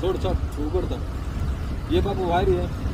छोड़ छोड़ उघडतं ये बाबू वायर है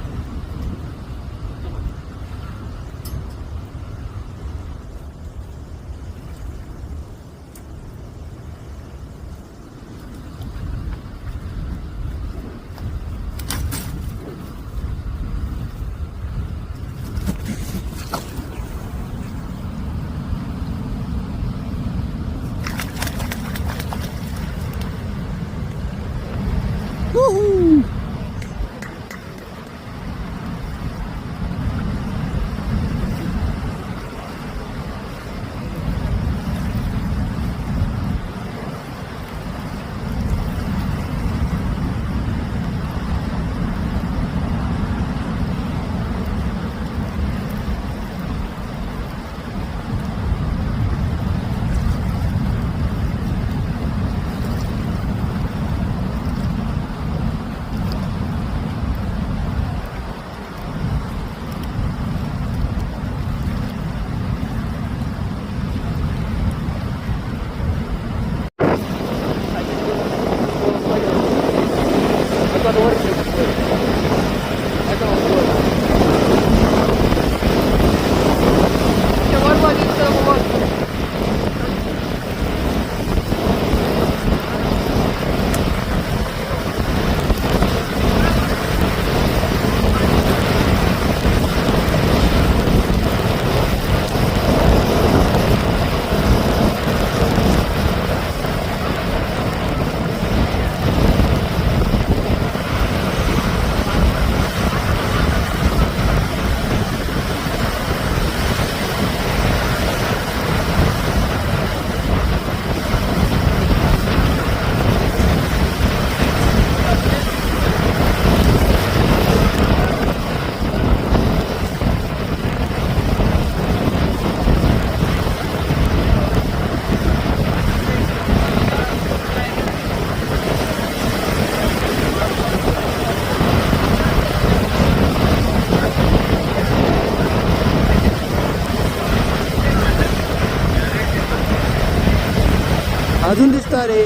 अजून दिसता रे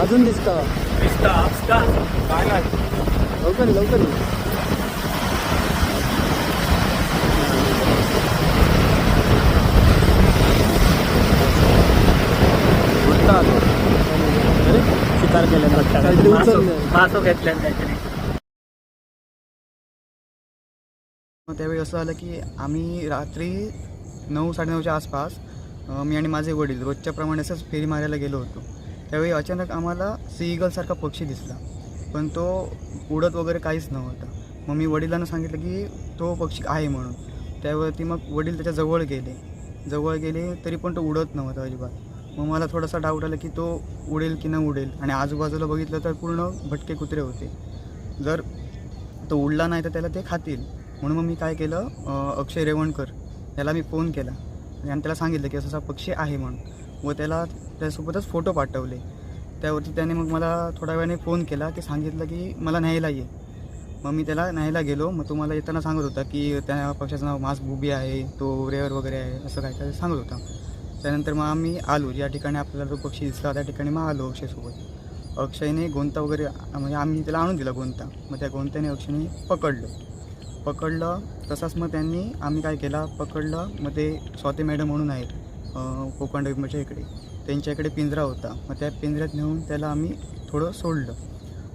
अजून दिसता. काय नाही. लवकर लवकर. शिकार काहीतरी मग त्यावेळी असं आलं की आम्ही रात्री नऊ साडेनऊच्या आसपास मी आणि माझे वडील रोजच्याप्रमाणे असंच फेरी मारायला गेलो होतो. त्यावेळी अचानक आम्हाला सीईगलसारखा पक्षी दिसला. पण तो उडत वगैरे काहीच नव्हता. मग मी वडिलांना सांगितलं की तो पक्षी आहे म्हणून. त्यावरती मग वडील त्याच्याजवळ गेले. जवळ गेले तरी पण तो उडत नव्हता अजिबात. मग मला थोडासा डाऊट आला की तो उडेल की न उडेल? आणि आजूबाजूला बघितलं तर पूर्ण भटके कुत्रे होते. जर तो उडला नाही तर त्याला ते खातील. म्हणून मग मी काय केलं? अक्षय रेवणकर त्याला मी फोन केला. आणि त्याला सांगितलं की असा असा पक्षी आहे म्हणून. व त्याला त्यासोबतच फोटो पाठवले. त्यावरती त्याने मग मला थोड्या वेळाने फोन केला की सांगितलं की मला न्यायला ये. मग मी त्याला न्यायला गेलो. मग तो मला येताना सांगत होता की त्या पक्षाचं नाव मास बुबी आहे तो रेअर वगैरे आहे असं काय काय सांगत होता. त्यानंतर मग आम्ही आलो. ज्या ठिकाणी आपल्याला तो पक्षी दिसला त्या ठिकाणी मग आलो अक्षयसोबत. अक्षयने गोंता वगैरे म्हणजे आम्ही त्याला आणून दिला गोंता. मग त्या गोंत्याने अक्षयने पकडलं. पकडलं तसाच मग त्यांनी आम्ही काय केला पकडलं. मग ते स्वाती मॅडम म्हणून आहेत कोकण डोंबरच्या इकडे. त्यांच्या इकडे पिंजरा होता. मग त्या पिंजऱ्यात नेऊन त्याला आम्ही थोडं सोडलं.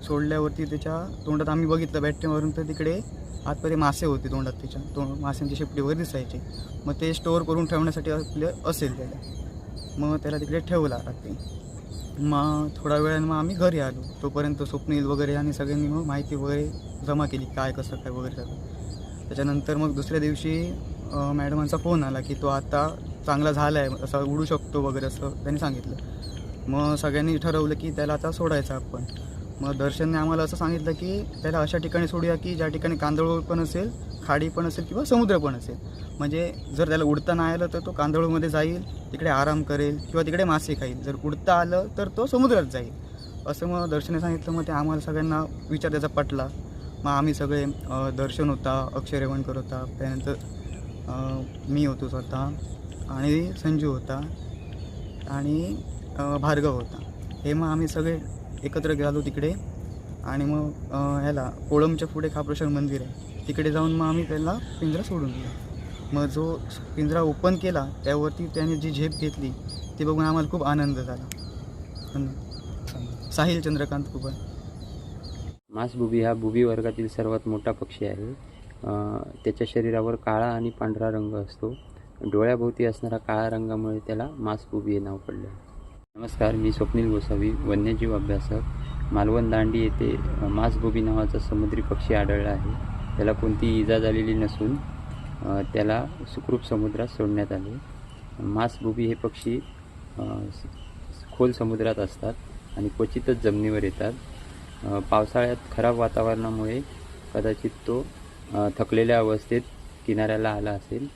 सोडल्यावरती त्याच्या तोंडात आम्ही बघितलं बॅटरीवरून तर तिकडे आतमध्ये मासे होते तोंडात त्याच्या. तो माशांची शेपटी वगैरे दिसायचे. मग ते स्टोअर करून ठेवण्यासाठी आपले असेल त्याला. मग त्याला तिकडे ठेवला रात्री. मग थोड्या वेळानं मग आम्ही घरी आलो. तोपर्यंत स्वप्नील वगैरे आणि सगळ्यांनी मग माहिती वगैरे जमा केली काय कसं काय वगैरे सगळं. त्याच्यानंतर मग दुसऱ्या दिवशी मॅडमांचा फोन आला की तो आता चांगला झाला आहे असा उडू शकतो वगैरे असं त्यांनी सांगितलं. मग सगळ्यांनी ठरवलं की त्याला आता सोडायचं आपण. मग दर्शनने आम्हाला असं सांगितलं की त्याला अशा ठिकाणी सोडूया की ज्या ठिकाणी कांदळूळ पण असेल खाडी पण असेल किंवा समुद्र पण असेल. म्हणजे जर त्याला उडता नाही आलं तर तो कांदळूमध्ये जाईल तिकडे आराम करेल किंवा तिकडे मासे खाईल. जर उडता आलं तर तो समुद्रात जाईल. असं मग दर्शने सांगितलं मग ते आम्हाला सगळ्यांना विचार त्याचा पटला. मग आम्ही सगळे दर्शन होता अक्षय रेवणकर होता त्यानंतर मी होतो स्वतः आणि संजू होता आणि भार्गव होता. हे मग आम्ही सगळे एकत्र गेलो तिकडे आणि मग ह्याला कोळमच्या पुढे खापरेश्वर मंदिर आहे. तिकडे जाऊन मग आम्ही त्याला पिंजरा सोडून दिला. मग जो पिंजरा ओपन केला त्यावरती त्याने जी झेप घेतली ती बघून आम्हाला खूप आनंद झाला. साहिल चंद्रकांत कुबल. मांसबुबी हा बुबी वर्गातील सर्वात मोठा पक्षी आहे. त्याच्या शरीरावर काळा आणि पांढरा रंग असतो. डोळ्याभोवती असणारा काळ्या रंगामुळे त्याला मांसबुबी हे नाव पडले. नमस्कार मी स्वप्नील गोसावी वन्यजीव अभ्यासक. मालवण दांडी येथे अ, मांसबुबी नावाचा समुद्री पक्षी आढळला आहे. त्याला कोणतीही इजा झालेली नसून त्याला सुखरूप समुद्रात सोडण्यात आले. मांसबुबी हे पक्षी खोल समुद्रात असतात आणि क्वचितच जमिनीवर येतात. पावसाळ्यात खराब वातावरणामुळे कदाचित तो थकलेल्या अवस्थेत किनाऱ्याला आला असेल.